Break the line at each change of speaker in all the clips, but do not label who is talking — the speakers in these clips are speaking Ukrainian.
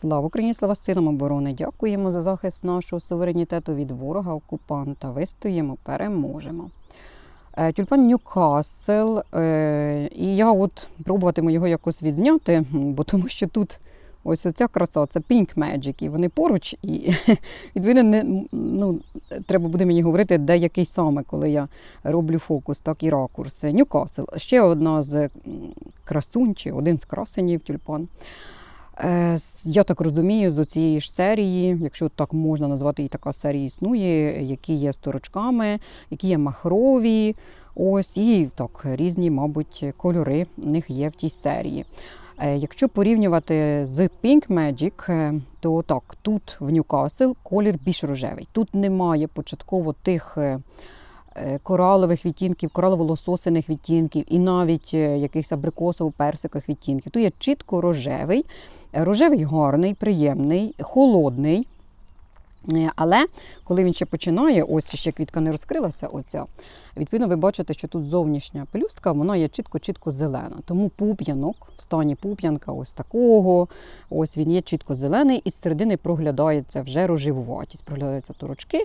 Слава Україні, слава силам оборони! Дякуємо за захист нашого суверенітету від ворога окупанта. Вистоїмо, переможемо. Е, Тюльпан Ньюкасл. е, І я от пробуватиму його якось відзняти, бо тому що тут ось оця краса, це Pink Magic, і вони поруч, і відповідно не, ну, треба буде мені говорити, де який саме, коли я роблю фокус, так і ракурс. Ньюкасл. Ще одна з красунь, один з красенів тюльпан. Е, Я так розумію, з цієї ж серії, якщо так можна назвати, і така серія існує, які є сторочками, які є махрові. Ось і так різні, мабуть, кольори в них є в тій серії. Е, Якщо порівнювати з Pink Magic, е, то так, тут в Newcastle колір більш рожевий. Тут немає початково тих коралових відтінків, коралово-лососиних відтінків і навіть е, якихось абрикосово-персикових відтінків. Тут є чітко рожевий. Е, Рожевий гарний, приємний, холодний. Е, Але коли він ще починає, ось ще квітка не розкрилася, оця, відповідно, ви бачите, що тут зовнішня пелюстка, вона є чітко-чітко зелена. Тому пуп'янок в стані пуп'янка ось такого, ось він є чітко зелений, і з середини проглядається вже рожевуватість, проглядаються торочки,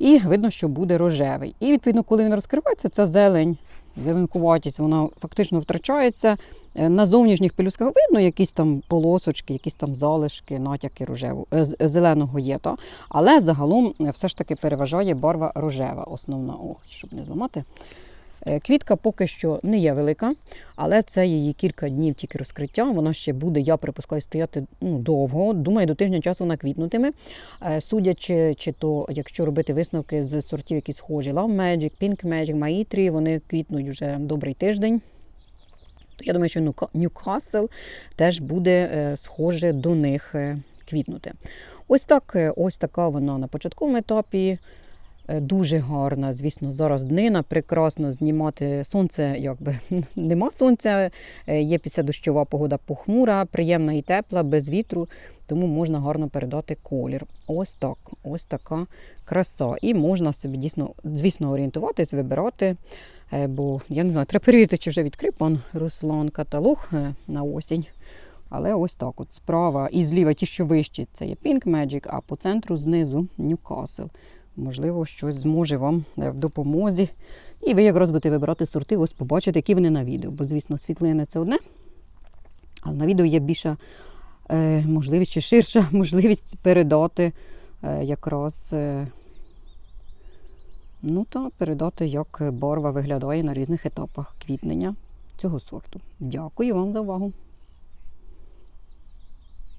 і видно, що буде рожевий. І відповідно, коли він розкривається, ця зелень, зеленкуватість, вона фактично втрачається. Е, На зовнішніх пелюсках видно якісь там полосочки, якісь там залишки, натяки рожеву, е, зеленого є, та? але загалом е, все ж таки переважає барва рожева, основна, ох, щоб не зламати. Е, Квітка поки що не є велика, але це її кілька днів тільки розкриття. Вона ще буде, я припускаю, стояти ну, довго. Думаю, до тижня часу вона квітнутиме. Е, Судячи, чи то, якщо робити висновки з сортів, які схожі, Love Magic, Pink Magic, Maitri, вони квітнуть вже добрий тиждень. Я думаю, що Ньюкасл теж буде е, схоже до них квітнути. Ось так, ось така вона на початковому етапі. Е, Дуже гарна, звісно, зараз днина, прекрасно знімати сонце, якби нема сонця, е, є післядощова погода похмура, приємна і тепла, без вітру, тому можна гарно передати колір. Ось так, ось така краса. І можна собі дійсно, звісно, орієнтуватись, вибирати. Е, Бо я не знаю, треба перевірити, чи вже відкрив пан Руслан каталог на осінь. Але ось так: от справа і зліва ті, що вищі, це є Pink Magic, а по центру знизу Newcastle. Можливо, щось зможе вам е, в допомозі. І ви якраз будете вибирати сорти, ось побачите, які вони на відео. Бо, звісно, світлини це одне. Але на відео є більша е, можливість чи ширша можливість передати е, якраз. Е, Ну та передати, як барва виглядає на різних етапах квітнення цього сорту. Дякую вам за увагу.